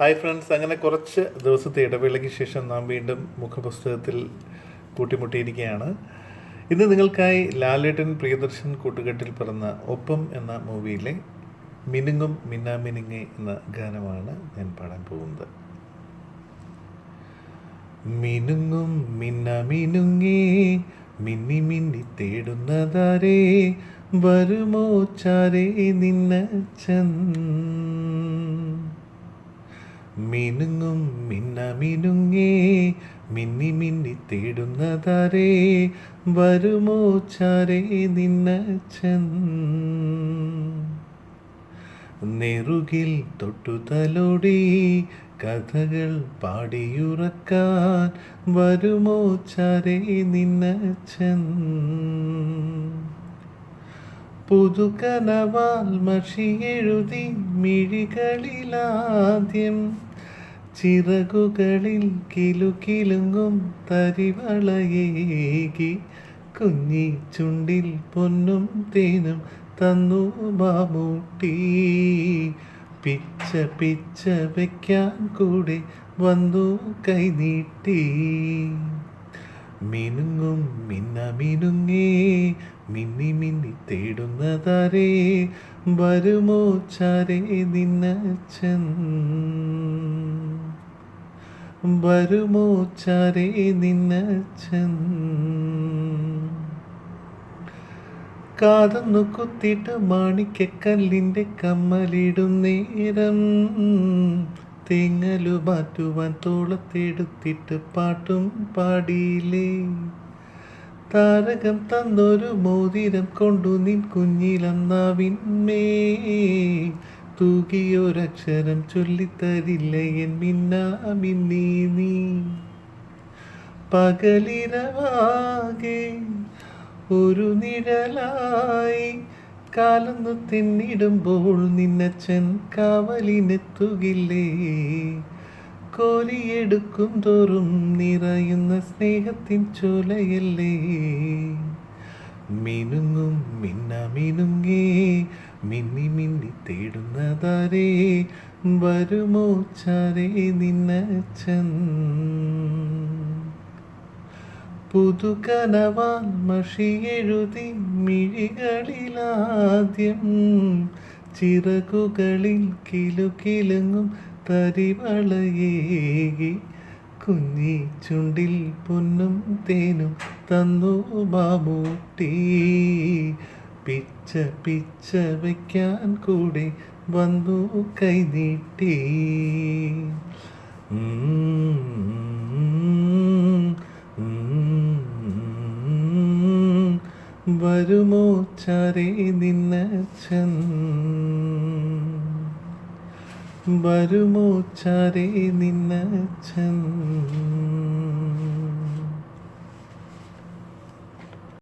Hi friends അങ്ങനെ കുറച്ച് ദിവസത്തെ ഇടവേളയ്ക്ക് ശേഷം നാം വീണ്ടും മുഖപുസ്തകത്തിൽ കൂട്ടിമുട്ടിയിരിക്കുകയാണ്. ഇന്ന് നിങ്ങൾക്കായി ലാലേട്ടൻ പ്രിയദർശൻ കൂട്ടുകെട്ടിൽ പിറന്ന ഒപ്പം എന്ന മൂവിയിലെ മിനുങ്ങും മിന്നാമിനുങ്ങെ എന്ന ഗാനമാണ് ഞാൻ പാടാൻ പോകുന്നത്. മിനുങ്ങും മിന്നമിനുങ്ങേ മിന്നി മിന്നി തേടുന്നതാരേ വരുമോ ചാരേ നിന്നച്ചൻ മിനുങ്ങും മിന്ന മിനുങ്ങേ മിന്നി മിന്നി തേടുന്നതാരേ വരുമോ ചാരേ നിന്നച്ചൻ നെറുകിൽ തൊട്ടുതലോടി കഥകൾ പാടിയുറക്കാൻ വരുമോ ചാരേ നിന്നച്ചൻ പുതുകനവാൽ മഷിയെഴുതി മിഴികളിലാദ്യം. ചിറകുകളിൽ കിലുകിലുങ്ങും തരിവളയേകി. കുഞ്ഞി ചുണ്ടിൽ പൊന്നും തേനും തന്നു മാമൂട്ടി. പിച്ച പിച്ച വയ്ക്കാൻ കൂടെ വന്നു കൈനീട്ടി മിനുങ്ങും മിന്ന മിനുങ്ങേ മിന്നി മിന്നി തേടുന്നതാരേ വരുമോ ചാരേ നിന്നച്ചൻ വരുമോ ചാരേ നിന്നച്ചൻ കാതന്നു കുത്തിയിട്ട് മാണിക്കല്ലിന്റെ കമ്മലിടും തേങ്ങലു മാറ്റുവാൻ തോളത്തെടുത്തിട്ട് പാട്ടും പാടിയില്ലേ? താരകം തന്നൊരു മോതിരം കൊണ്ടു നിൻ കുഞ്ഞിലം നാവിന്മേ തൂകിയൊരക്ഷരം ചൊല്ലിത്തരില്ല എൻ മിന്നാ മിന്നീ നീ പകലിരവാകെ ഒരു നിഴലായി കാലൊന്നു തിന്നിടുമ്പോൾ നിന്നച്ചൻ കാവലിനെത്തുകില്ലേ? കോലിയെടുക്കും തോറും നിറയുന്ന സ്നേഹത്തിൻ ചോലയല്ലേ? മിനുങ്ങും മിന്ന മിനുങ്ങേ മിന്നി മിന്നി തേടുന്നതാരേ? വരുമോ ചാരേ നിന്നച്ചൻ പുതുകനവാൽ മഷിയെഴുതി മിഴികളിലാദ്യം. ചിറകുകളിൽ കിലുകിലുങ്ങും തരിവളയേകി. കുഞ്ഞി ചുണ്ടിൽ പൊന്നും തേനും തന്നു ബാബൂട്ടി. പിച്ച പിച്ച വയ്ക്കാൻ കൂടെ വന്നു കൈനീട്ടി. വരുമോ ചാരേ നിന്നച്ചൻ വരുമോ ചാരേ നിന്നച്ചൻ